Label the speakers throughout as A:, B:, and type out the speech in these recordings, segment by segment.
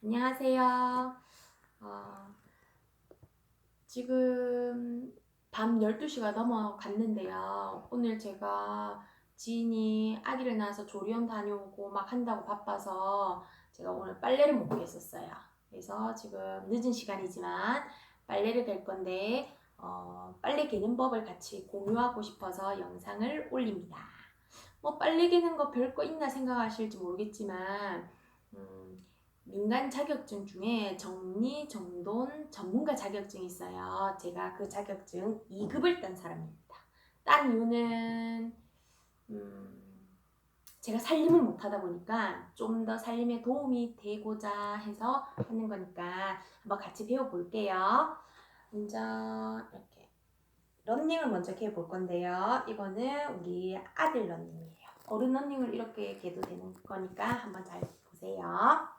A: 안녕하세요. 어, 지금 밤 12시가 넘어갔는데요. 오늘 제가 지인이 아기를 낳아서 조리원 다녀오고 막 한다고 바빠서 제가 오늘 빨래를 못 개었었어요. 그래서 지금 늦은 시간이지만 빨래를 갤 건데 어, 빨래 개는 법을 같이 공유하고 싶어서 영상을 올립니다. 뭐 빨래 개는 거 별거 있나 생각하실지 모르겠지만 음, 민간 자격증 중에 정리, 정돈, 전문가 자격증이 있어요. 제가 그 자격증 2급을 딴 사람입니다. 딴 이유는 음, 제가 살림을 못하다 보니까 좀 더 살림에 도움이 되고자 해서 하는 거니까 한번 같이 배워볼게요. 먼저 이렇게 런닝을 먼저 개볼 건데요. 이거는 우리 아들 런닝이에요. 어른 런닝을 이렇게 개도 되는 거니까 한번 잘 보세요.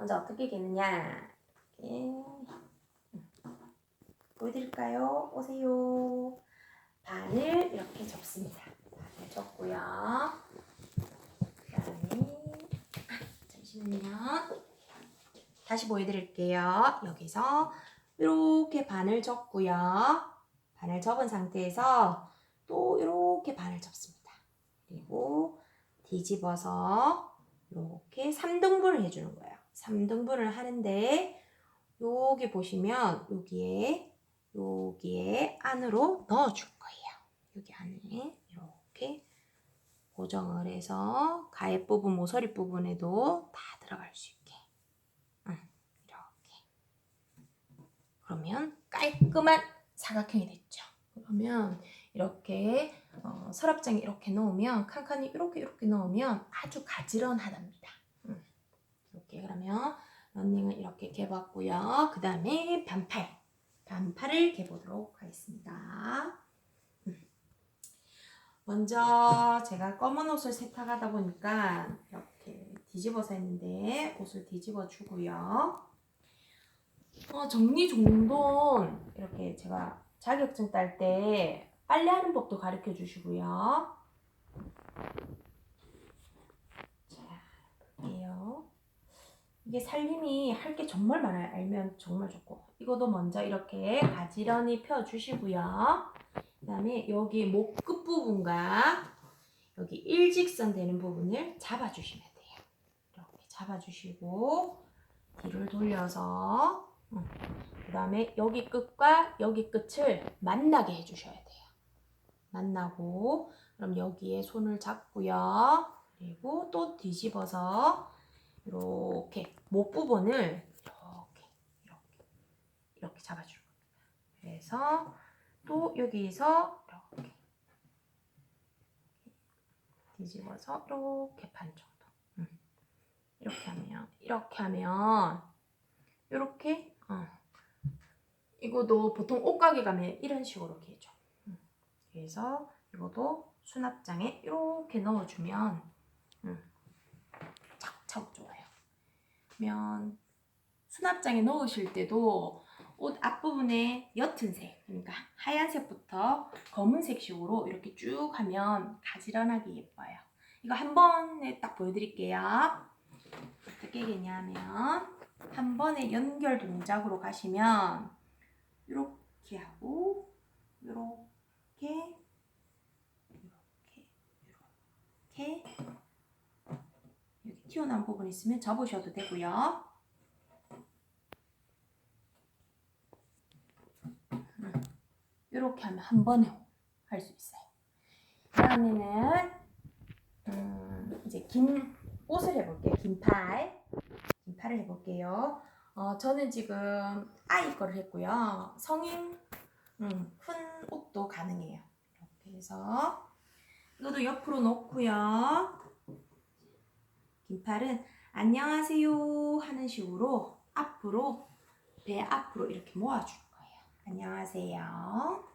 A: 먼저 어떻게 개느냐 이렇게 보여드릴까요? 오세요. 반을 이렇게 접습니다. 반을 접고요. 그다음에 잠시만요. 다시 보여드릴게요. 여기서 이렇게 반을 접고요. 반을 접은 상태에서 또 이렇게 반을 접습니다. 그리고 뒤집어서 이렇게 3등분을 해주는 거예요. 3등분을 하는데 여기 보시면 여기에 여기에 안으로 넣어줄 거예요. 여기 안에 이렇게 고정을 해서 가해 부분, 모서리 부분에도 다 들어갈 수 있게. 응, 이렇게. 그러면 깔끔한 사각형이 됐죠. 그러면 이렇게 어, 서랍장에 이렇게 넣으면 칸칸이 이렇게 이렇게 넣으면 아주 가지런하답니다. 음. 이렇게 그러면 런닝을 이렇게 개봤고요. 그 다음에 반팔, 반팔을 개보도록 하겠습니다. 음. 먼저 제가 검은 옷을 세탁하다 보니까 이렇게 뒤집어서 했는데 옷을 뒤집어 주고요. 어, 정리정돈 이렇게 제가 자격증 딸 때 빨래하는 법도 가르쳐 주시고요. 자, 볼게요. 이게 살림이 할 게 정말 많아요. 알면 정말 좋고. 이것도 먼저 이렇게 가지런히 펴 주시고요. 그 다음에 여기 목 끝부분과 여기 일직선 되는 부분을 잡아주시면 돼요. 이렇게 잡아주시고 뒤를 돌려서 그 다음에 여기 끝과 여기 끝을 만나게 해주셔야 돼요. 만나고 그럼 여기에 손을 잡고요. 그리고 또 뒤집어서 이렇게 목 부분을 이렇게 이렇게 이렇게 잡아주는 겁니다. 그래서 또 여기서 이렇게 뒤집어서 이렇게 반 정도. 음. 이렇게 하면 이렇게 하면 이렇게 어. 이거도 보통 옷가게 가면 이런 식으로 이렇게 해줘. 음. 그래서 이것도 수납장에 이렇게 넣어주면 음. 착착 좋아요. 그러면 수납장에 넣으실 때도 옷 앞부분에 옅은 색, 그러니까 하얀색부터 검은색식으로 이렇게 쭉 하면 가지런하게 예뻐요. 이거 한 번에 딱 보여드릴게요. 어떻게 되냐면 한 번에 연결 동작으로 가시면 이렇게 하고 이렇게 이렇게 이렇게 튀어나온 부분 있으면 접으셔도 되고요. 이렇게 하면 한 번에 할 수 있어요. 다음에는 음, 이제 긴 옷을 해볼게요. 긴 팔. 긴 팔을 해볼게요. 어, 저는 지금 아이 거를 했고요. 성인 음, 큰 옷도 가능해요. 이렇게 해서 이것도 옆으로 놓고요. 긴팔은 안녕하세요 하는 식으로 앞으로 배 앞으로 이렇게 모아줄 거예요. 안녕하세요.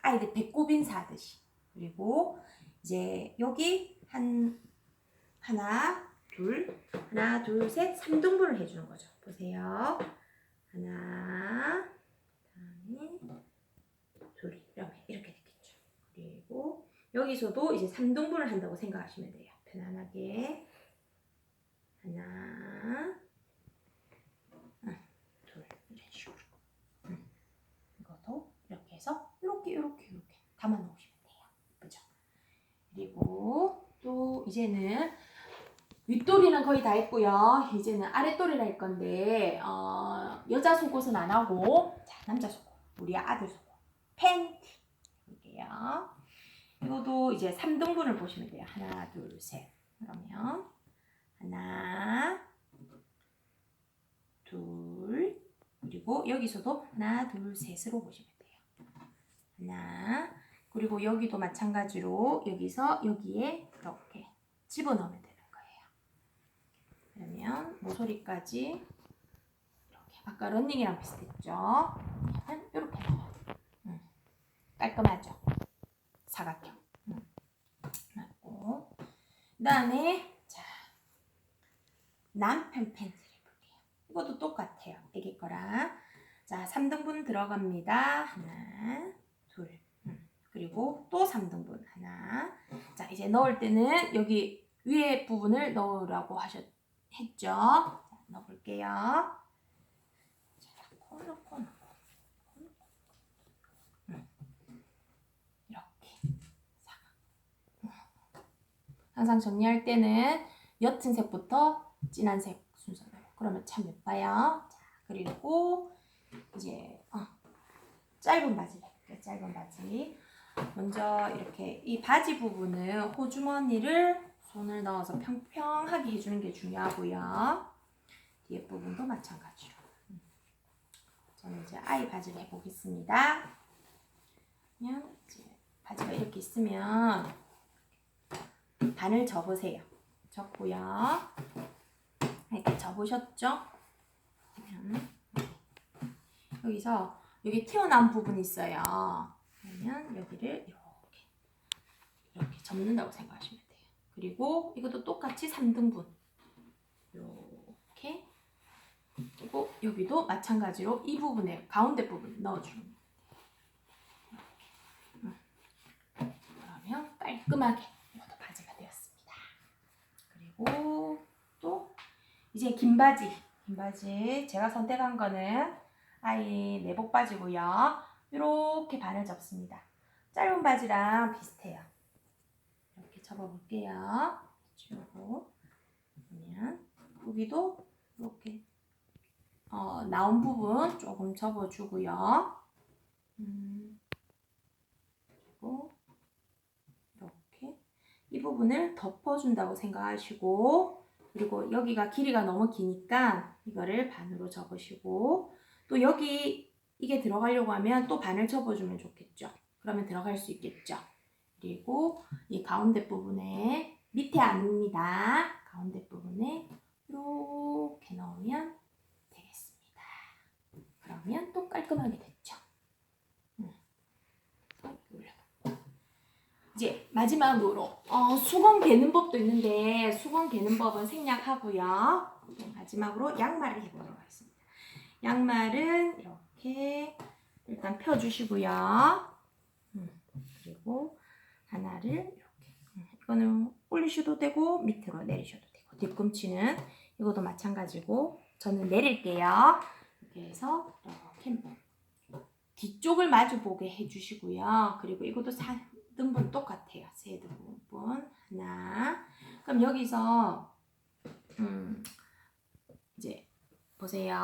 A: 아이들 배꼽 인사하듯이. 그리고 이제 여기 한 하나, 둘, 하나, 둘, 셋, 3등분을 해주는 거죠. 보세요. 하나, 그다음에 둘, 이렇게 이렇게 됐겠죠. 그리고 여기서도 이제 3등분을 한다고 생각하시면 돼요. 편안하게 하나, 둘 이런 식으로. 응. 이것도 이렇게 해서 이렇게 이렇게 이렇게 담아 놓으시면 돼요. 그죠? 그리고 또 이제는 윗돌이는 거의 다 했고요. 이제는 아랫돌이를 할 건데 어, 여자 속옷은 안 하고 자, 남자 속옷, 우리 아들 속옷, 팬티 할게요. 이것도 이제 3등분을 보시면 돼요. 하나, 둘, 셋. 그러면 하나, 둘, 그리고 여기서도 하나, 둘, 셋으로 보시면 돼요. 하나, 그리고 여기도 마찬가지로 여기서 여기에 이렇게 집어넣으면 되는 거예요. 그러면 모서리까지 이렇게 아까 런닝이랑 비슷했죠? 이렇게 나와요. 음, 깔끔하죠? 사각형. 음, 맞고 그 다음에 자 남편 팬티를 볼게요. 이것도 똑같아요. 애기 거랑 자 3등분 들어갑니다. 하나, 둘. 음, 그리고 또 3등분 하나. 자 이제 넣을 때는 여기 위에 부분을 넣으라고 하셨 했죠. 자, 넣어볼게요. 자, 넣고 넣고 넣고 음, 이렇게 항상 정리할 때는 옅은 색부터 진한 색 순서대로. 그러면 참 예뻐요. 자, 그리고 이제 어, 짧은 바지 해볼게요. 짧은 바지. 먼저 이렇게 이 바지 부분은 호주머니를 손을 넣어서 평평하게 해주는 게 중요하고요. 뒤에 부분도 마찬가지로. 음. 저는 이제 아이 바지를 해보겠습니다. 그냥 이제 바지가 이렇게 있으면 반을 접으세요. 접고요. 이렇게 접으셨죠? 그러면 여기서 여기 튀어나온 부분이 있어요. 그러면 여기를 이렇게 이렇게 접는다고 생각하시면 돼요. 그리고 이것도 똑같이 3등분 이렇게 그리고 여기도 마찬가지로 이 부분에 가운데 부분 넣어주는 거예요. 음. 깔끔하게 이것도 바지가 되었습니다. 그리고 또 이제 긴 바지, 긴 바지 제가 선택한 거는 아이 내복 바지고요. 이렇게 반을 접습니다. 짧은 바지랑 비슷해요. 이렇게 접어볼게요. 주고 그러면 여기도 이렇게 어, 나온 부분 조금 접어주고요. 음, 그리고 이렇게 이 부분을 덮어준다고 생각하시고 그리고 여기가 길이가 너무 기니까 이거를 반으로 접으시고 또 여기 이게 들어가려고 하면 또 반을 접어주면 좋겠죠. 그러면 들어갈 수 있겠죠. 그리고 이 가운데 부분에 밑에 아닙니다. 가운데 부분에 이렇게 넣으면 되겠습니다. 그러면 또 깔끔하게 됐죠. 음. 올려놓고. 이제 마지막으로 어, 수건 개는 법도 있는데 수건 개는 법은 생략하고요. 마지막으로 양말을 해보도록 하겠습니다. 양말은 이렇게 일단 펴주시고요. 음, 그리고 하나를 이렇게 음, 이거는 올리셔도 되고 밑으로 내리셔도 되고 뒤꿈치는 이것도 마찬가지고 저는 내릴게요. 이렇게 해서 이렇게 뒤쪽을 마주 보게 해주시고요. 그리고 이것도 4 등분 똑같아요. 세 등분 하나. 그럼 여기서 음, 이제 보세요.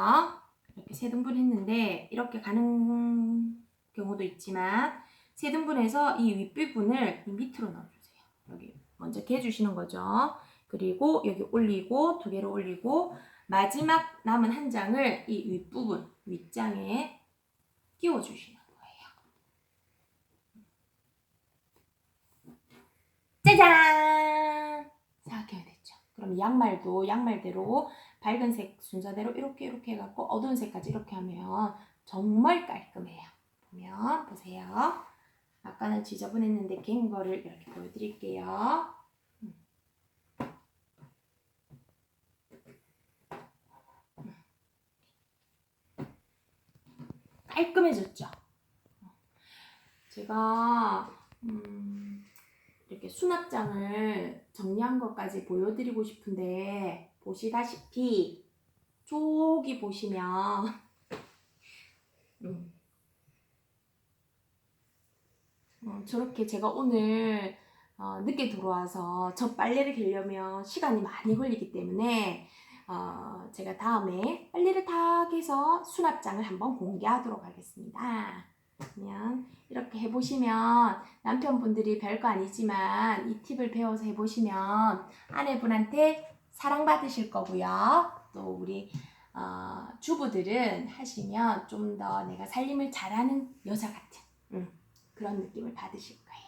A: 이렇게 세 등분 했는데 이렇게 가는 경우도 있지만 세 등분해서 이 윗부분을 이 밑으로 넣어주세요. 여기 먼저 개주시는 거죠. 그리고 여기 올리고 두 개로 올리고 마지막 남은 한 장을 이 윗부분 윗장에 끼워주시는 거예요. 짜잔! 생각해야 됐죠. 그럼 양말도 양말대로 밝은 색 순서대로 이렇게 이렇게 해갖고 어두운 색까지 이렇게 하면 정말 깔끔해요. 보면 보세요. 아까는 지저분했는데 갠 거를 이렇게 보여드릴게요. 음. 깔끔해졌죠? 제가 음, 이렇게 수납장을 정리한 것까지 보여드리고 싶은데 보시다시피 저기 보시면 음, 어, 저렇게 제가 오늘 어, 늦게 들어와서 저 빨래를 개려면 시간이 많이 걸리기 때문에 어, 제가 다음에 빨래를 다 개서 수납장을 한번 공개하도록 하겠습니다. 그러면 이렇게 해보시면 남편분들이 별거 아니지만 이 팁을 배워서 해보시면 아내분한테 사랑받으실 거고요. 또 우리 어, 주부들은 하시면 좀 더 내가 살림을 잘하는 여자 같은 음, 그런 느낌을 받으실 거예요.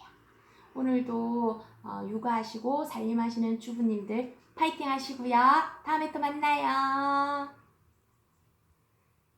A: 오늘도 어, 육아하시고 살림하시는 주부님들 파이팅 하시고요. 다음에 또 만나요.